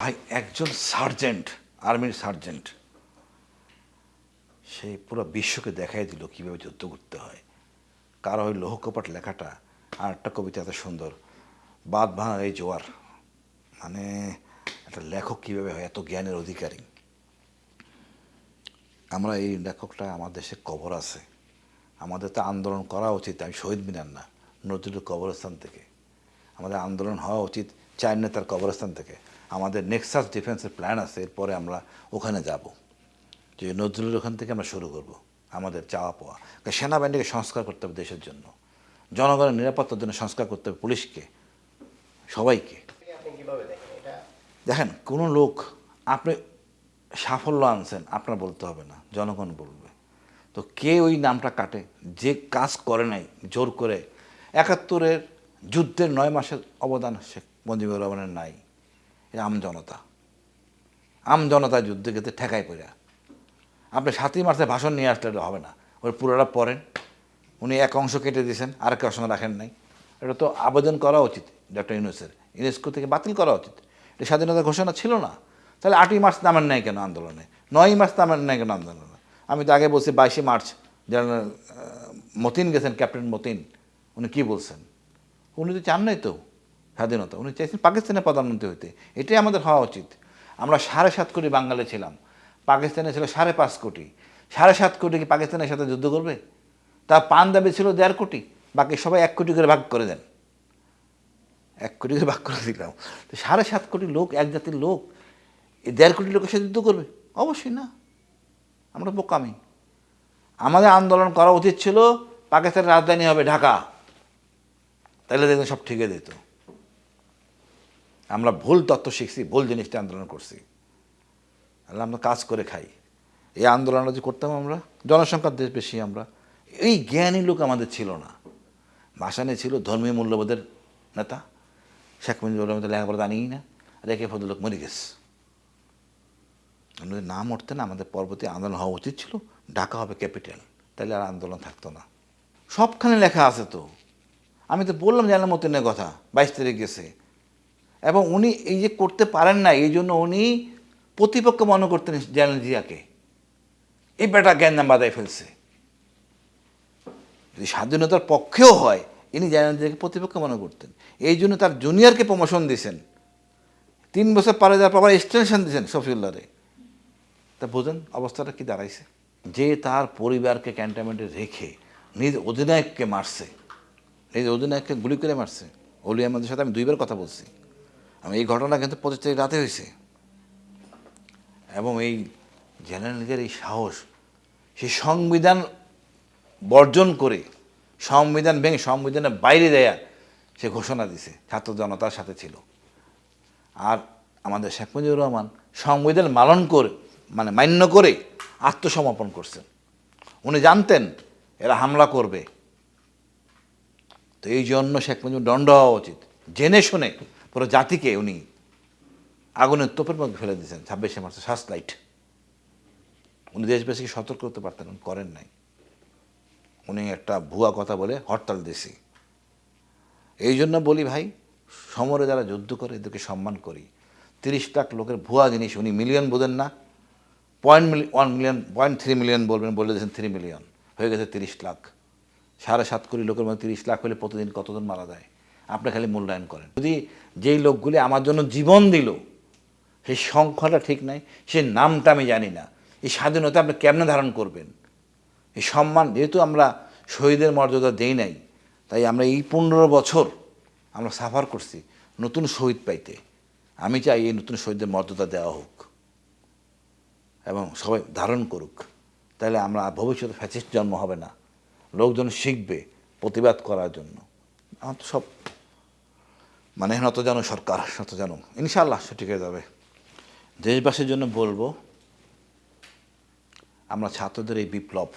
ভাই একজন সার্জেন্ট, আর্মির সার্জেন্ট। সেই পুরো বিশ্বকে দেখাই দিল কীভাবে যুদ্ধ করতে হয়। কারও ওই লৌহকপাট লেখাটা আর একটা কবিতা এত সুন্দর, বাদ ভাঙা এই জোয়ার। মানে একটা লেখক কীভাবে হয়, এত জ্ঞানের অধিকারী। আমরা এই লেখকটা আমার দেশে কবর আছে। আমাদের তো আন্দোলন করা উচিত, আমি শহীদ মিনার না, নজরুল কবরস্থান থেকে। আমাদের আন্দোলন হওয়া উচিত চার নেতার কবরস্থান থেকে। আমাদের নেক্সাস ডিফেন্সের প্ল্যান আছে, এরপরে আমরা ওখানে যাব। যে নজরুলের ওখান থেকে আমরা শুরু করব, আমাদের চাওয়া পাওয়া। সেনাবাহিনীকে সংস্কার করতে হবে দেশের জন্য। জনগণের নিরাপত্তার জন্য সংস্কার করতে হবে পুলিশকে, সবাইকে। দেখেন, কোনো লোক, আপনি সাফল্য আনছেন, আপনার বলতে হবে না, জনগণ বলবে। তো কে ওই নামটা কাটে? যে কাজ করে নাই, জোর করে, একাত্তরের যুদ্ধের নয় মাসের অবদান শেখ মুজিবুর রহমানের নাই। এটা আম জনতা। আম জনতা যুদ্ধে গেতে ঠেকায় পড়ে আপনি সাতই মার্চে ভাষণ নিয়ে আসলে হবে না। ওর পুরোটা পড়েন। উনি এক অংশ কেটে দিয়েছেন, আর এক অংশ রাখেন নাই। এটা তো আবেদন করা উচিত, ডক্টর ইউনুসের। ইউনেস্কো থেকে বাতিল করা উচিত। এটা স্বাধীনতা ঘোষণা ছিল না। তাহলে আটই মার্চ নামেন নাই কেন আন্দোলনে? নয়ই মার্চ নামেন নাই কেন আন্দোলনে? আমি তো আগে বলছি বাইশে মার্চ জেনারেল মতিন গেছেন, ক্যাপ্টেন মতিন। উনি কি বলছেন? উনি তো চান নাই তো। স্বাধীনতা। উনি চাইছেন পাকিস্তানের প্রধানমন্ত্রী হইতে। এটাই আমাদের হওয়া উচিত। আমরা সাড়ে সাত কোটি বাঙালি ছিলাম। পাকিস্তানে ছিল সাড়ে পাঁচ কোটি। সাড়ে সাত কোটি কি পাকিস্তানের সাথে যুদ্ধ করবে? তা পান দাবি ছিল দেড় কোটি। বাকি সবাই এক কোটি করে ভাগ করে দেন। এক কোটি করে ভাগ করে দিলাম। তো সাড়ে সাত কোটি লোক, এক জাতির লোক, এই দেড় কোটি লোকের সাথে যুদ্ধ করবে? অবশ্যই না। আমরা বোকামি। আমাদের আন্দোলন করা উচিত ছিল, পাকিস্তানের রাজধানী হবে ঢাকা। তাহলে দেখবেন সব ঠিক হয়ে যেত আমরা ভুল তত্ত্ব শিখছি, ভুল জিনিসটা আন্দোলন করছি। তাহলে আমরা কাজ করে খাই। এই আন্দোলনটা যে করতাম আমরা, জনসংখ্যার দেশ বেশি আমরা, এই জ্ঞানী লোক আমাদের ছিল না। ভাসানে ছিল ধর্মীয় মূল্যবোধের নেতা, শেখ মুজিবুর রহমান লেখাপড়া জানিই না রেখে ভদ্রলোক মরে গেছে। উনি না মরতেন আমাদের পরবর্তী আন্দোলন হওয়া উচিত ছিল, ঢাকা হবে ক্যাপিটাল, তাহলে আর আন্দোলন থাকতো না। সবখানে লেখা আছে তো। আমি তো বললাম জানাল মতিনের কথা, বাইশ তারিখ গেছে। এবং উনি এই যে করতে পারেন না, এই জন্য উনি প্রতিপক্ষ মনে করতেন জিয়াকে। এই বেটা জ্ঞান বাদায় ফেলছে। যদি স্বাধীনতার পক্ষেও হয়, ইনি জিয়াকে প্রতিপক্ষ মনে করতেন। এই জন্য তার জুনিয়রকে প্রমোশন দিয়েছেন। তিন বছর পারে যাওয়ার পর এক্সটেনশন দিয়েছেন শফিউল্লাহরে। তা বোঝেন অবস্থাটা কি দাঁড়াইছে? যে তার পরিবারকে ক্যান্টনমেন্টে রেখে নিজ অধিনায়ককে মারছে, নিজ অধিনায়ককে গুলি করে মারছে। অলি আমাদের সাথে আমি দুইবার কথা বলছি। আমি এই ঘটনা কিন্তু পঁচিশ তারিখ রাতে হয়েছে। এবং এই জেনারেলের এই সাহস, সেই সংবিধান বর্জন করে, সংবিধান ভেঙে, সংবিধানের বাইরে দেয়া সে ঘোষণা দিছে, ছাত্র জনতার সাথে ছিল। আর আমাদের শেখ মুজিবুর রহমান সংবিধান মালন করে মানে মান্য করে আত্মসমর্পণ করছেন। উনি জানতেন এরা হামলা করবে। তো এই জন্য শেখ মুজিবুর দণ্ড হওয়া উচিত। জেনে শুনে পুরো জাতিকে উনি আগুনের তোপের মধ্যে ফেলে দিয়েছেন, ছাব্বিশে মার্চে শ্বাস লাইট। উনি দেশবাসীকে সতর্ক করতে পারতেন, উনি করেন নাই। উনি একটা ভুয়া কথা বলে হরতাল দিয়েছি। এই জন্য বলি ভাই, সমরে যারা যুদ্ধ করে, এদেরকে সম্মান করি। তিরিশ লাখ লোকের ভুয়া জিনিস উনি মিলিয়ন বোঝেন না। Point one million point three million বলবেন, বলে দিয়েছেন থ্রি মিলিয়ন হয়ে গেছে তিরিশ লাখ। সাড়ে সাত কোটি লোকের মধ্যে তিরিশ লাখ হলে প্রতিদিন কতজন মারা যায়? আপনি খালি মূল্যায়ন করেন। যদি যেই লোকগুলি আমার জন্য জীবন দিল, সেই সংখ্যাটা ঠিক নাই, সেই নামটা আমি জানি না, এই স্বাধীনতা আপনি কেমনে ধারণ করবেন? এই সম্মান, যেহেতু আমরা শহীদের মর্যাদা দেই নাই, তাই আমরা এই পনেরো বছর আমরা সাফার করছি নতুন শহীদ পাইতে। আমি চাই এই নতুন শহীদদের মর্যাদা দেওয়া হোক এবং সবাই ধারণ করুক। তাহলে আমরা ভবিষ্যতে ফ্যাসিস্ট জন্ম হবে না। লোকজন শিখবে প্রতিবাদ করার জন্য। আমার তো সব মানে নত জানো সরকার নত জানো। ইনশাল্লাহ সে ঠিক হয়ে যাবে। দেশবাসীর জন্য বলব, আমরা ছাত্রদের এই বিপ্লব,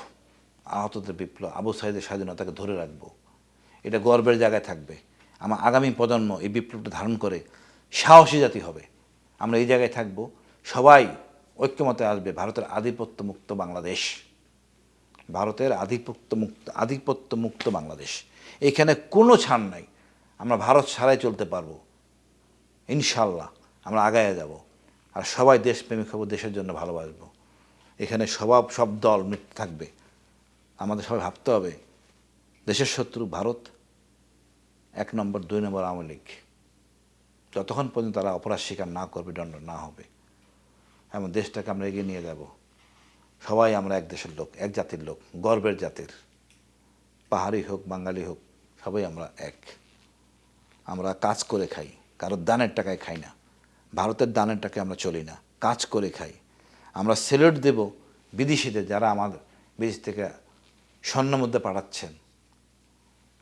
আহতদের বিপ্লব, আবু সাইদের স্বাধীনতাকে ধরে রাখব। এটা গর্বের জায়গায় থাকবে। আমার আগামী প্রজন্ম এই বিপ্লবটা ধারণ করে সাহসী জাতি হবে। আমরা এই জায়গায় থাকব। সবাই ঐক্যমতে আসবে। ভারতের আধিপত্য মুক্ত বাংলাদেশ। ভারতের আধিপত্য মুক্ত আধিপত্য মুক্ত বাংলাদেশ। এখানে কোনো ছাড় নাই। আমরা ভারত ছাড়াই চলতে পারব। ইনশাল্লাহ আমরা আগায় যাব। আর সবাই দেশপ্রেমিক হব, দেশের জন্য ভালোবাসবো। এখানে সবাব, সব দল মৃত্যু থাকবে। আমাদের সবাই ভাবতে হবে, দেশের শত্রু ভারত, এক নম্বর, দুই নম্বর আওয়ামী লীগ। যতক্ষণ পর্যন্ত তারা অপরাধ স্বীকার না করবে, দণ্ড না হবে এবং দেশটাকে আমরা এগিয়ে নিয়ে যাব। সবাই আমরা এক দেশের লোক, এক জাতির লোক, গর্বের জাতির। পাহাড়ি হোক, বাঙালি হোক, সবাই আমরা এক। আমরা কাজ করে খাই কারোর দানের টাকায় খাই না। ভারতের দানের টাকায় আমরা চলি না, কাজ করে খাই। আমরা সেলুট দেব বিদেশিদের যারা আমার বিদেশ থেকে স্বর্ণ মধ্যে পাঠাচ্ছেন।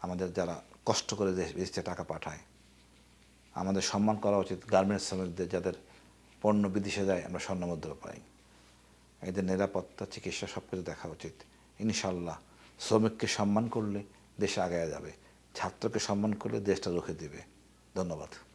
আমাদের যারা কষ্ট করে দেশ, বিদেশ থেকে টাকা পাঠায়। আমাদের সম্মান করা উচিত গার্মেন্টস শ্রমিকদের যাদের পণ্য বিদেশে যায়, আমরা স্বর্ণ মুদ্রা পাই। এদের নিরাপত্তা, চিকিৎসা সব কিছু দেখা উচিত। ইনশাল্লাহ শ্রমিককে সম্মান করলে দেশ আগায় যাবে। ছাত্রকে সম্মান করলে দেশটা রুখে দেবে। ধন্যবাদ।